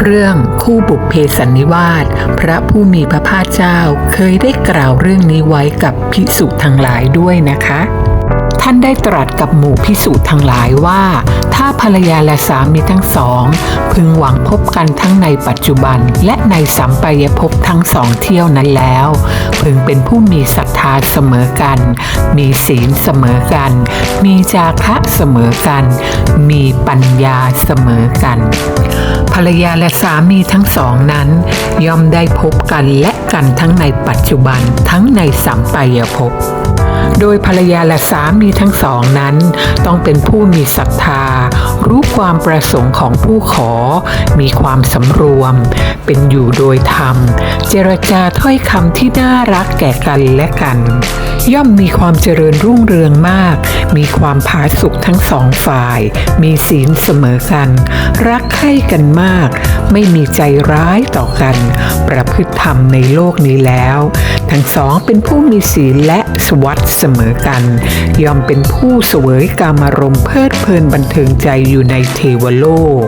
เรื่องคู่บุพเพสันนิวาสพระผู้มีพระภาคเจ้าเคยได้กล่าวเรื่องนี้ไว้กับภิกษุทั้งหลายด้วยนะคะ ท่านได้ตรัสกับหมู่พิสูจน์ทั้งหลายว่า ถ้าภรรยาและสามีทั้งสอง พึงหวังพบกันทั้งในปัจจุบันและในสัมปายภพทั้งสองเที่ยวนั้นแล้ว พึงเป็นผู้มีศรัทธาเสมอกัน มีศีลเสมอกัน มีจาคะเสมอกัน มีปัญญาเสมอกัน ภรรยาและสามีทั้งสองนั้น ย่อมได้พบกันและกันทั้งในปัจจุบันทั้งในสัมปายภพ โดยภรรยาและสามีทั้งสองนั้น ต้องเป็นผู้มีศรัทธา รู้ความประสงค์ของผู้ขอ มีความสำรวม เป็นอยู่โดยธรรม เจรจาถ้อยคำที่น่ารักแก่กันและกัน ย่อมมีความเจริญรุ่งเรืองมาก มีความผาสุกทั้งสองฝ่าย มีศีลเสมอกัน รักใคร่กันมาก ไม่มีใจร้ายต่อกัน ประพฤติธรรมในโลกนี้แล้ว ทั้งสองเป็นผู้มีศีลและสวัสดิ์เสมอกัน ยอมเป็นผู้เสวยกามารมณ์เพลิดเพลินบันเทิงใจอยู่ในเทวโลก